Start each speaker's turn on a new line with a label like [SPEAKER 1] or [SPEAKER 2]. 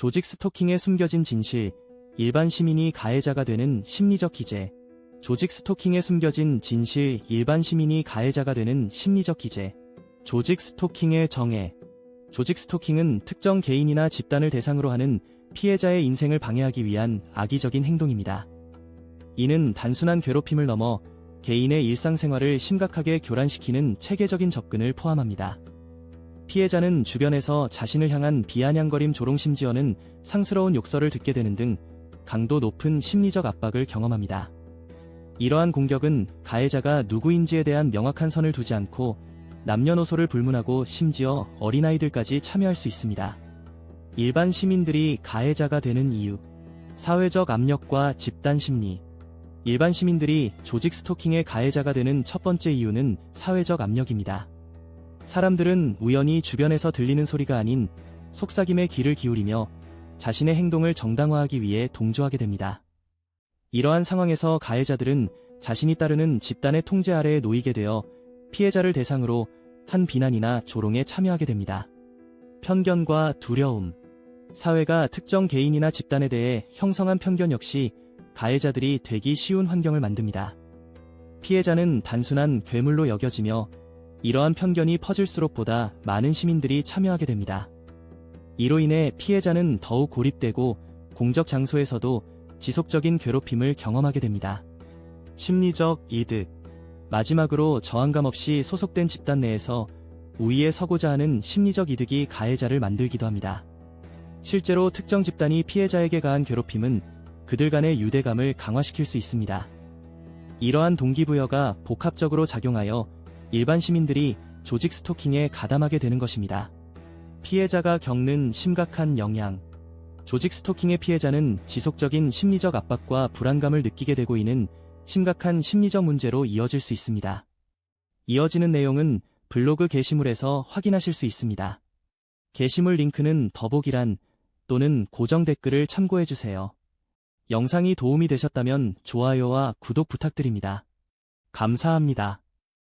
[SPEAKER 1] 조직 스토킹에 숨겨진 진실, 일반 시민이 가해자가 되는 심리적 기재. 조직 스토킹에 숨겨진 진실, 일반 시민이 가해자가 되는 심리적 기재. 조직 스토킹의 정의. 조직 스토킹은 특정 개인이나 집단을 대상으로 하는 피해자의 인생을 방해하기 위한 악의적인 행동입니다. 이는 단순한 괴롭힘을 넘어 개인의 일상생활을 심각하게 교란시키는 체계적인 접근을 포함합니다. 피해자는 주변에서 자신을 향한 비아냥거림 조롱 심지어는 상스러운 욕설을 듣게 되는 등 강도 높은 심리적 압박을 경험합니다. 이러한 공격은 가해자가 누구인지에 대한 명확한 선을 두지 않고 남녀노소를 불문하고 심지어 어린아이들까지 참여할 수 있습니다. 일반 시민들이 가해자가 되는 이유 사회적 압력과 집단 심리 일반 시민들이 조직 스토킹의 가해자가 되는 첫 번째 이유는 사회적 압력입니다. 사람들은 우연히 주변에서 들리는 소리가 아닌 속삭임에 귀를 기울이며 자신의 행동을 정당화하기 위해 동조하게 됩니다. 이러한 상황에서 가해자들은 자신이 따르는 집단의 통제 아래에 놓이게 되어 피해자를 대상으로 한 비난이나 조롱에 참여하게 됩니다. 편견과 두려움. 사회가 특정 개인이나 집단에 대해 형성한 편견 역시 가해자들이 되기 쉬운 환경을 만듭니다. 피해자는 단순한 괴물로 여겨지며 이러한 편견이 퍼질수록 보다 많은 시민들이 참여하게 됩니다. 이로 인해 피해자는 더욱 고립되고 공적 장소에서도 지속적인 괴롭힘을 경험하게 됩니다. 심리적 이득. 마지막으로 저항감 없이 소속된 집단 내에서 우위에 서고자 하는 심리적 이득이 가해자를 만들기도 합니다. 실제로 특정 집단이 피해자에게 가한 괴롭힘은 그들 간의 유대감을 강화시킬 수 있습니다. 이러한 동기부여가 복합적으로 작용하여 일반 시민들이 조직 스토킹에 가담하게 되는 것입니다. 피해자가 겪는 심각한 영향. 조직 스토킹의 피해자는 지속적인 심리적 압박과 불안감을 느끼게 되고 이는 심각한 심리적 문제로 이어질 수 있습니다. 이어지는 내용은 블로그 게시물에서 확인하실 수 있습니다. 게시물 링크는 더보기란 또는 고정 댓글을 참고해주세요. 영상이 도움이 되셨다면 좋아요와 구독 부탁드립니다. 감사합니다.